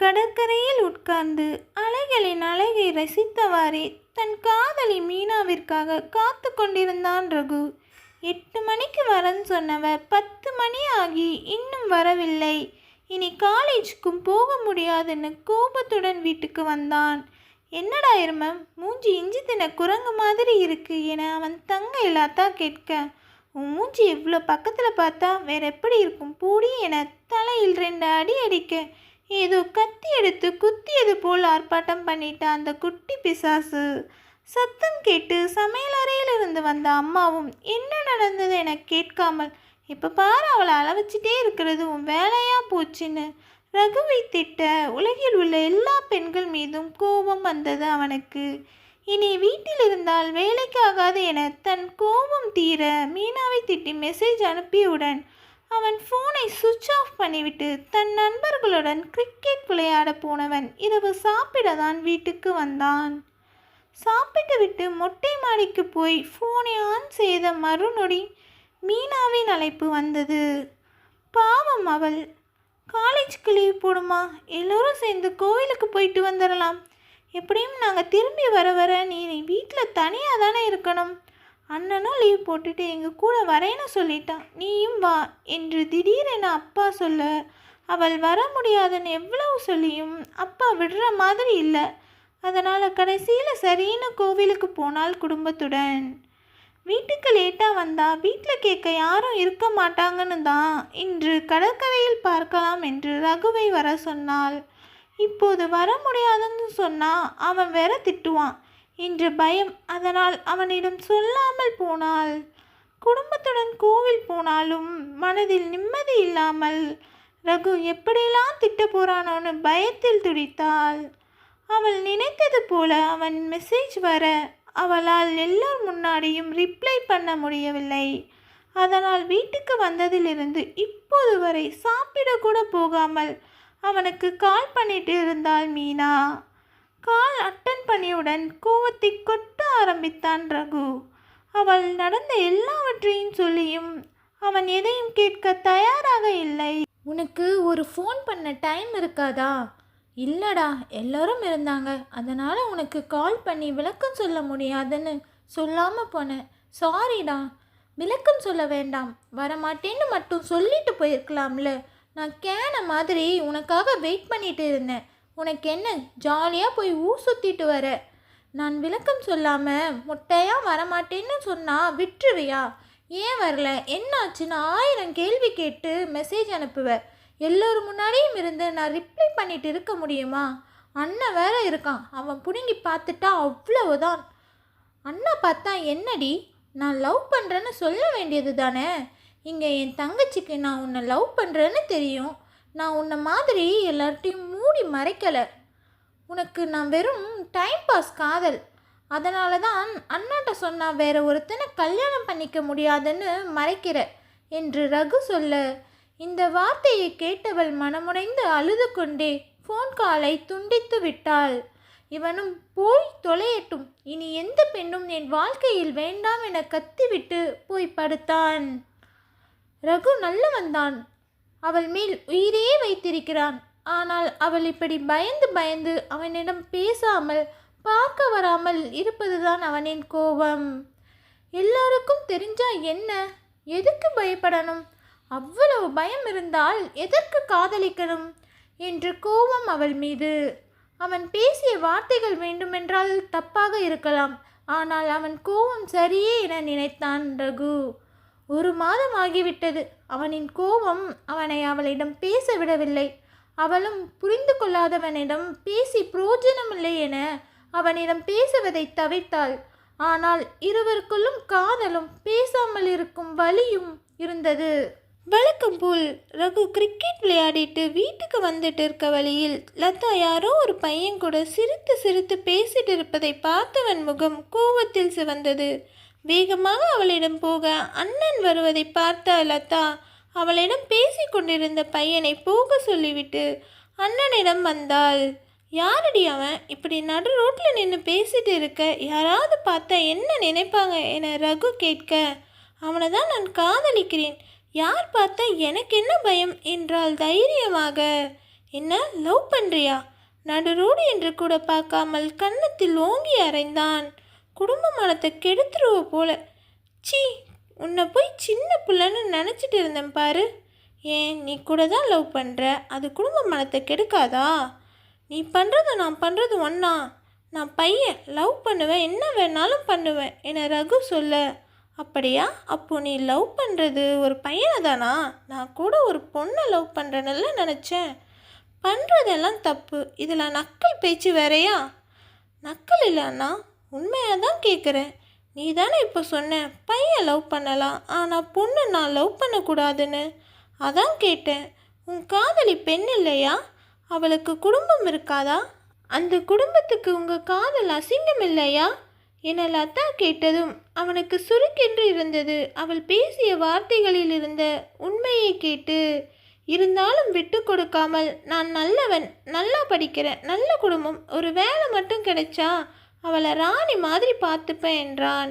கடற்கரையில் உட்கார்ந்து அலைகளின் அழகை ரசித்தவாறே தன் காதலி மீனாவிற்காக காத்து கொண்டிருந்தான் ரகு. எட்டு மணிக்கு வரன்னு சொன்னவ பத்து மணி ஆகி இன்னும் வரவில்லை. இனி காலேஜுக்கும் போக முடியாதுன்னு கோபத்துடன் வீட்டுக்கு வந்தான். என்னடா இருமம் மூஞ்சி இஞ்சி தின குரங்கு மாதிரி இருக்கு என அவன் தங்க இல்லாத்தா கேட்க உன் மூஞ்சி எவ்வளோ பக்கத்தில் பார்த்தா வேற எப்படி இருக்கும்? பூடி என தலையில் ரெண்டு அடி அடிக்க ஏதோ கத்தி எடுத்து குத்தியது போல் ஆர்ப்பாட்டம் பண்ணிட்ட அந்த குட்டி பிசாசு. சத்தம் கேட்டு சமையலறையில் இருந்து வந்த அம்மாவும் என்ன நடந்தது என கேட்காமல்? இப்போ பாரு அவளை அளவச்சிட்டே இருக்கிறது உன் வேலையாக போச்சுன்னு. ரகுவை திட்ட உலகில் உள்ள எல்லா பெண்கள் மீதும் கோபம் வந்தது அவனுக்கு. இனி வீட்டில் இருந்தால் வேலைக்கு ஆகாது என தன் கோபம் தீர மீனாவை திட்டி மெசேஜ் அனுப்பியவுடன் அவன் ஃபோனை சுவிட்ச் ஆஃப் பண்ணிவிட்டு தன் நண்பர்களுடன் கிரிக்கெட் விளையாட போனவன் இரவு சாப்பிட தான் வீட்டுக்கு வந்தான். சாப்பிட்டு விட்டு மொட்டை மாடிக்கு போய் ஃபோனை ஆன் செய்த மறுநொடி மீனாவின் அழைப்பு வந்தது. பாவம் அவள். காலேஜுக்கு லீவ் போடுமா? எல்லோரும் சேர்ந்து கோவிலுக்கு போயிட்டு வந்துடலாம் எப்படியும் நாங்கள் திரும்பி வர வர நீ வீட்டில் தனியாக தானே இருக்கணும்? அண்ணனும் லீவ் போட்டுட்டு எங்கள் கூட வரேன்னு சொல்லிட்டான். நீயும் வா என்று திடீரென அப்பா சொல்ல அவள் வர முடியாதுன்னு எவ்வளவு சொல்லியும் அப்பா விடுற மாதிரி இல்லை. அதனால் கடைசியில் சரின்னு கோவிலுக்கு போனால் குடும்பத்துடன். வீட்டுக்கு லேட்டாக வந்தால் வீட்டில் கேட்க யாரும் இருக்க மாட்டாங்கன்னு தான் இன்று கடற்கரையில் பார்க்கலாம் என்று ரகுவை வர சொன்னாள். இப்போது வர முடியாதுன்னு சொன்னால் அவன் வேற திட்டுவான். என்று பயம் அதனால் அவனிடம் சொல்லாமல் போனாள். குடும்பத்துடன் கோவில் போனாலும் மனதில் நிம்மதி இல்லாமல் ரகு எப்படியெல்லாம் திட்ட போறானோன்னு பயத்தில் துடித்தாள். அவள் நினைத்தது போல அவன் மெசேஜ் வர அவளால் எல்லோர் முன்னாடியும் ரிப்ளை பண்ண முடியவில்லை. அதனால் வீட்டுக்கு வந்ததிலிருந்து இப்போது வரை சாப்பிடக்கூட போகாமல் அவனுக்கு கால் பண்ணிட்டு இருந்தாள் மீனா. கால் அட்டன் பண்ணியுடன் கோவத்தை கொட்ட ஆரம்பித்தான் ரகு. அவள் நடந்த எல்லாவற்றையும் சொல்லியும் அவன் எதையும் கேட்க தயாராக இல்லை. உனக்கு ஒரு ஃபோன் பண்ண டைம் இருக்காதா? இல்லடா எல்லாரும் இருந்தாங்க. அதனால் உனக்கு கால் பண்ணி விளக்கம் சொல்ல முடியாதுன்னு சொல்லாமல் போனேன் சாரிடா விளக்கம் சொல்ல வேண்டாம். வரமாட்டேன்னு மட்டும் சொல்லிட்டு போயிருக்கலாம்ல. நான் கேன மாதிரி உனக்காக வெயிட் பண்ணிட்டு இருந்தேன். உனக்கு என்ன ஜாலியாக போய் ஊர் சுற்றிட்டு வர. நான் விளக்கம் சொல்லாமல் முட்டையாக வரமாட்டேன்னு சொன்னால் விட்டுருவியா? ஏன் வரல? என்னாச்சுன்னு ஆயிரம் கேள்வி கேட்டு மெசேஜ் அனுப்புவேன் எல்லோரும் முன்னாடியும் இருந்து நான் ரிப்ளை பண்ணிட்டு இருக்க முடியுமா? அண்ணன் வேற இருக்கான். அவன் பிடுங்கி பார்த்துட்டா அவ்வளவுதான். அண்ணா பார்த்தா என்னடி? நான் லவ் பண்ணுறேன்னு சொல்ல வேண்டியது தானே இங்கே என் தங்கச்சிக்கு நான் உன்னை லவ் பண்ணுறேன்னு தெரியும். நான் உன்னை மாதிரி எல்லார்ட்டையும் மூடி மறைக்கலை. உனக்கு நான் வெறும் டைம் பாஸ் காதல். அதனால தான் அண்ணாட்ட சொன்னால் வேற ஒருத்தனை கல்யாணம் பண்ணிக்க முடியாதுன்னு மறைக்கிற என்று ரகு சொல்ல இந்த வார்த்தையை கேட்டவள் மனமுடைந்து அழுது கொண்டே ஃபோன் காலை துண்டித்து விட்டாள். இவனும் போய் தொலையட்டும். இனி எந்த பெண்ணும் என் வாழ்க்கையில் வேண்டாம் என கத்திவிட்டு போய் படுத்தான். ரகு நல்லவன்தான். அவள் மேல் உயிரே வைத்திருக்கிறான். ஆனால் அவள் இப்படி பயந்து பயந்து அவனிடம் பேசாமல் பார்க்க வராமல் இருப்பதுதான் அவனின் கோபம். எல்லாருக்கும் தெரிஞ்சா என்ன? எதுக்கு பயப்படணும்? அவ்வளவு பயம் இருந்தால் எதற்கு காதலிக்கணும்? என்று கோபம் அவள் மீது. அவன் பேசிய வார்த்தைகள் வேண்டுமென்றால் தப்பாக இருக்கலாம். ஆனால் அவன் கோபம் சரியே என நினைத்தான் ரகு. ஒரு மாதம் ஆகிவிட்டது. அவனின் கோபம் அவனை அவளிடம் பேச விடவில்லை அவளும் புரிந்து கொள்ளாதவனிடம் பேசி புரோஜனமில்லை என அவனிடம் பேசுவதை தவிர்த்தாள். ஆனால் இருவருக்குள்ளும் காதலும் பேசாமல் இருக்கும் வலியும் இருந்தது. வழக்கம் போல் ரகு கிரிக்கெட் விளையாடிட்டு வீட்டுக்கு வந்துட்டு இருக்க வழியில் லதா யாரோ ஒரு பையன் கூட சிரித்து சிரித்து பேசிட்டு இருப்பதை பார்த்தவன் முகம் கோபத்தில் சிவந்தது. வேகமாக அவளிடம் போக அண்ணன் வருவதை பார்த்த லதா அவளிடம் பேசி கொண்டிருந்த பையனை போக சொல்லிவிட்டு அண்ணனிடம் வந்தாள். யாரடி அவன்? இப்படி நடு ரோட்டில் நின்று பேசிட்டு இருக்க. யாராவது பார்த்தா என்ன நினைப்பாங்க என ரகு கேட்க அவனை தான் நான் காதலிக்கிறேன். யார் பார்த்தா எனக்கு என்ன பயம்? என்றால் தைரியமாக. என்ன? லவ் பண்ணுறியா நடு ரோடு என்று கூட பார்க்காமல் கன்னத்தில் ஓங்கி அறைந்தான். குடும்ப மனத்தை கெடுத்துருவ போல. சீ உன்னை போய் சின்ன பிள்ளைன்னு நினச்சிட்டு இருந்தேன் பாரு. ஏன் நீ கூட தான் லவ் பண்ணுற அது குடும்ப மனத்தை கெடுக்காதா? நீ பண்ணுறது நான் பண்ணுறது ஒன்றா நான் பையன் லவ் பண்ணுவேன் என்ன வேணாலும் பண்ணுவேன் என ரகு சொல்ல. அப்படியா? அப்போ நீ லவ் பண்ணுறது ஒரு பையனை தானா நான் கூட ஒரு பொண்ணை லவ் பண்ணுறேன்னு நினச்சேன். பண்ணுறதெல்லாம் தப்பு. இதில் நக்கல் பேச்சு வேறையா? நக்கல் இல்லைன்னா உண்மையாக தான் கேட்குறேன் நீ தானே இப்போ சொன்ன பையன் லவ் பண்ணலாம் ஆனால் பொண்ணு நான் லவ் பண்ணக்கூடாதுன்னு? அதான் கேட்டேன். உன் காதலி பெண் இல்லையா? அவளுக்கு குடும்பம் இருக்காதா? அந்த குடும்பத்துக்கு உங்கள் காதல் அசிங்கம் இல்லையா? என லதா கேட்டதும் அவனுக்கு சுருக்கென்று இருந்தது. அவள் பேசிய வார்த்தைகளில் இருந்த உண்மையை கேட்டு இருந்தாலும் விட்டு கொடுக்காமல் நான் நல்லவன் நல்லா படிக்கிறேன் நல்ல குடும்பம் ஒரு வேலை மட்டும் கிடைச்சா அவளை ராணி மாதிரி பார்த்துப்பேன் என்றான்.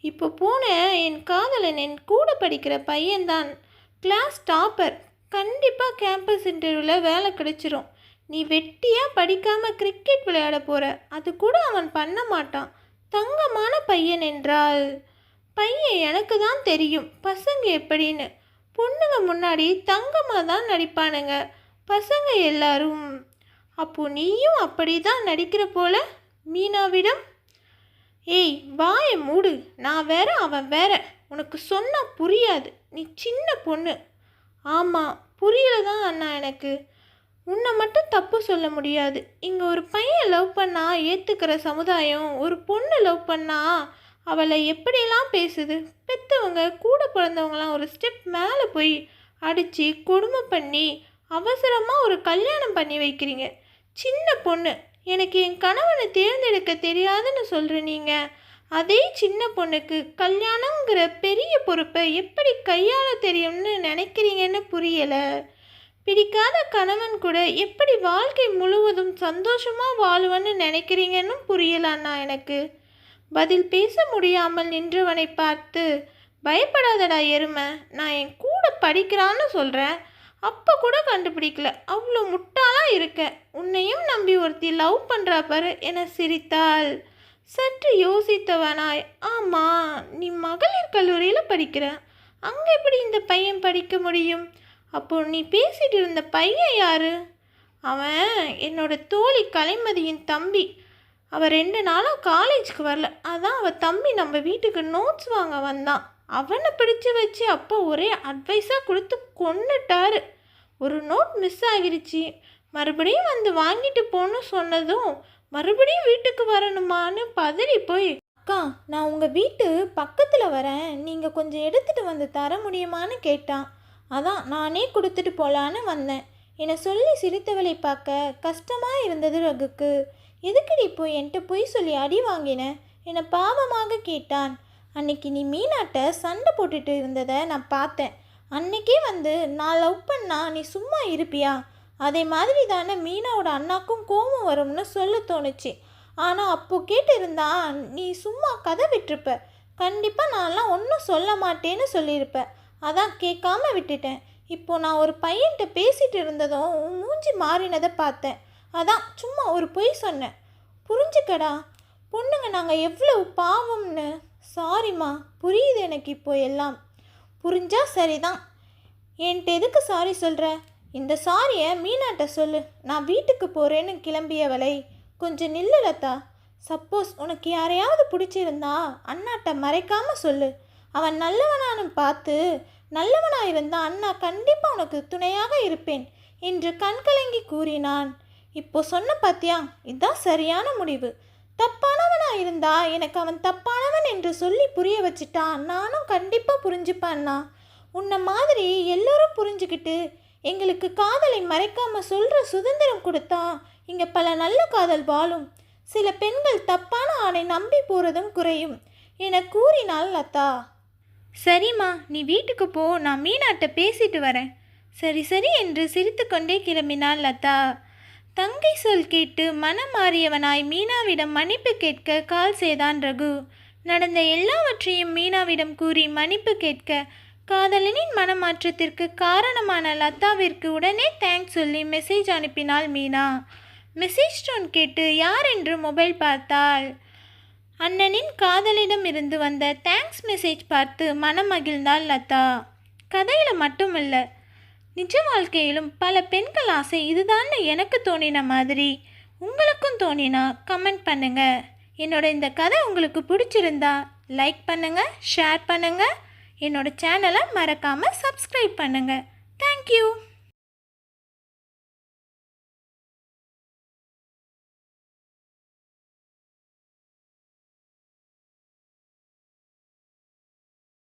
இப்போ பூனை என் காதலன் என் கூட படிக்கிற பையன்தான். Class topper. கண்டிப்பாக கேம்பஸ் இன்டர்வியூவில் வேலை கிடைச்சிரும். நீ வெட்டியாக படிக்காமல் கிரிக்கெட் விளையாட போகிற அது கூட அவன் பண்ண மாட்டான். தங்கமான பையன் என்றால் பையன் எனக்கு தான் தெரியும். பசங்க எப்படின்னு. பொண்ணுங்க முன்னாடி தங்கமாக தான் நடிப்பானுங்க. பசங்க எல்லாரும். அப்போ நீயும் அப்படி தான் நடிக்கிற போல? மீனாவிடம் ஏய் வாயை மூடு. நான் வேற அவன் வேற. உனக்கு சொன்னால் புரியாது. நீ சின்ன பொண்ணு. ஆமாம் புரியல தான் அண்ணா எனக்கு. உன்னை மட்டும் தப்பு சொல்ல முடியாது. இங்கே ஒரு பையன் லவ் பண்ணா ஏற்றுக்கிற சமுதாயம் ஒரு பொண்ணு லவ் பண்ணா அவளை எப்படியெல்லாம் பேசுது? பெற்றவங்க கூட பிறந்தவங்களாம் ஒரு ஸ்டெப் மேலே போய் அடித்து கொடுமை பண்ணி அவசரமாக ஒரு கல்யாணம் பண்ணி வைக்கிறீங்க. சின்ன பொண்ணு. எனக்கு என் கணவனை தேர்ந்தெடுக்க தெரியாதுன்னு சொல்கிற நீங்கள் அதே சின்ன பொண்ணுக்கு கல்யாணங்கிற பெரிய பொறுப்பை எப்படி கையாள தெரியும்னு நினைக்கிறீங்கன்னு புரியலை. பிடிக்காத கணவன் கூட எப்படி வாழ்க்கை முழுவதும் சந்தோஷமாக வாழுவன்னு நினைக்கிறீங்கன்னு புரியல அண்ணா எனக்கு. பதில் பேச முடியாமல் நின்றவனை பார்த்து பயப்படாதடா எருமை நான் என் கூட படிக்கிறான்னு சொல்கிறேன் அப்போ கூட கண்டுபிடிக்கல. அவ்வளோ முட்டாளாக இருக்க. உன்னையும் நம்பி ஒருத்தி லவ் பண்ணுறா பாரு என சிரித்தாள். சற்று யோசித்தவனாய் ஆமாம் நீ மகளிர் கல்லூரியில் படிக்கிற. அங்கே எப்படி இந்த பையன் படிக்க முடியும்? அப்போ நீ பேசிட்டு இருந்த பையன் யாரு? அவன் என்னோட தோழி கலைமதியின் தம்பி. அவள் ரெண்டு நாளாக காலேஜுக்கு வரல. அதான் அவள் தம்பி நம்ம வீட்டுக்கு நோட்ஸ் வாங்க வந்தான். அவனை பிடிச்சு வச்சு அப்பா ஒரே அட்வைஸாக கொடுத்து கொன்னுட்டாரு. ஒரு நோட் மிஸ் ஆகிருச்சு. மறுபடியும் வந்து வாங்கிட்டு போன்னு சொன்னதும் மறுபடியும் வீட்டுக்கு வரணுமான்னு பதறி போய் அக்கா நான் உங்கள் வீட்டு பக்கத்தில் வரேன். நீங்கள் கொஞ்சம் எடுத்துகிட்டு வந்து தர முடியுமான்னு கேட்டான். அதான் நானே கொடுத்துட்டு போகலான்னு வந்தேன். என்னை சொல்லி சிரித்தவளை பார்க்க கஷ்டமாக இருந்தது ரகுக்கு. எதுக்குடி போய் என்கிட்ட பொய் சொல்லி அடி வாங்கின? என்னை பாவமாக கேட்டான். அன்னைக்கு நீ மீனாட்ட சண்டை போட்டுட்டு இருந்ததை நான் பார்த்தேன். அன்னைக்கே வந்து நான் லவ் பண்ணா நீ சும்மா இருப்பியா? அதே மாதிரி தானே மீனாவோட அண்ணாக்கும் கோபம் வரும்னு சொல்ல தோணுச்சு. ஆனால் அப்போ கேட்டிருந்தா நீ சும்மா கதை விட்டுருப்ப. கண்டிப்பாக நான்லாம் ஒன்றும் சொல்ல மாட்டேன்னு சொல்லியிருப்பேன் அதான் கேட்காம விட்டுட்டேன். இப்போ நான் ஒரு பையன்கிட்ட பேசிட்டு இருந்ததும் உன் மூஞ்சி மாறினதை பார்த்தேன். அதான் சும்மா ஒரு பொய் சொன்னேன். புரிஞ்சுக்கடா. பொண்ணுங்க நாங்கள் எவ்வளவு பாவம்னு. சாரிம்மா புரியுது எனக்கு இப்போ எல்லாம். புரிஞ்சா சரிதான். என்கிட்ட எதுக்கு சாரி சொல்கிற இந்த சாரியை மீனாட்ட சொல்லு. நான் வீட்டுக்கு போகிறேன்னு கிளம்பியவளை. கொஞ்சம் நில்லு லதா. சப்போஸ் உனக்கு யாரையாவது பிடிச்சிருந்தா அண்ணாட்ட மறைக்காம சொல்லு. அவன் நல்லவனானு பார்த்து நல்லவனாக இருந்தா அண்ணா கண்டிப்பாக உனக்கு துணையாக இருப்பேன் என்று கண்கலங்கி கூறினான். இப்போ சொன்ன பாத்தியா? இதுதான் சரியான முடிவு. தப்பானவனா இருந்தா எனக்கு அவன் தப்பானவன் என்று சொல்லி புரிய வச்சுட்டான் நானும் கண்டிப்பாக புரிஞ்சுப்பேன்னா உன்னை மாதிரி எல்லோரும் புரிஞ்சுக்கிட்டு எங்களுக்கு காதலை மறைக்காமல் சொல்கிற சுதந்திரம் கொடுத்தா இங்கே பல நல்ல காதல் வாழும். சில பெண்கள் தப்பான ஆணை நம்பி போகிறதும் குறையும். என கூறினாள் லதா. சரிம்மா நீ வீட்டுக்கு போ நான் மீனாட்ட பேசிட்டு வரேன். சரி சரி என்று சிரித்துக்கொண்டே கிளம்பினாள் லதா. தங்கை சொல் கேட்டு மனம் மாறியவனாய் மீனாவிடம் மன்னிப்பு கேட்க கால் செய்தான் ரகு. நடந்த எல்லாவற்றையும் மீனாவிடம் கூறி மன்னிப்பு கேட்க காதலனின் மனமாற்றத்திற்கு காரணமான லதாவிற்கு உடனே தேங்க்ஸ் சொல்லி மெசேஜ் அனுப்பினாள் மீனா. மெசேஜ் டோன் கேட்டு யார் என்று மொபைல் பார்த்தாள். அண்ணனின் காதலிடம் இருந்து வந்த தேங்க்ஸ் மெசேஜ் பார்த்து மனம் மகிழ்ந்தாள் லதா. கதையில் மட்டுமல்ல நிஜ வாழ்க்கையிலும் பல பெண்கள் ஆசை இதுதான் எனக்கு தோணின மாதிரி. உங்களுக்கும் தோணினா கமெண்ட் பண்ணுங்க. என்னோட இந்த கதை உங்களுக்கு பிடிச்சிருந்தா லைக் பண்ணுங்க ஷேர் பண்ணுங்க. என்னோட சேனலை மறக்காமல் சப்ஸ்கிரைப் பண்ணுங்க. தேங்க்யூ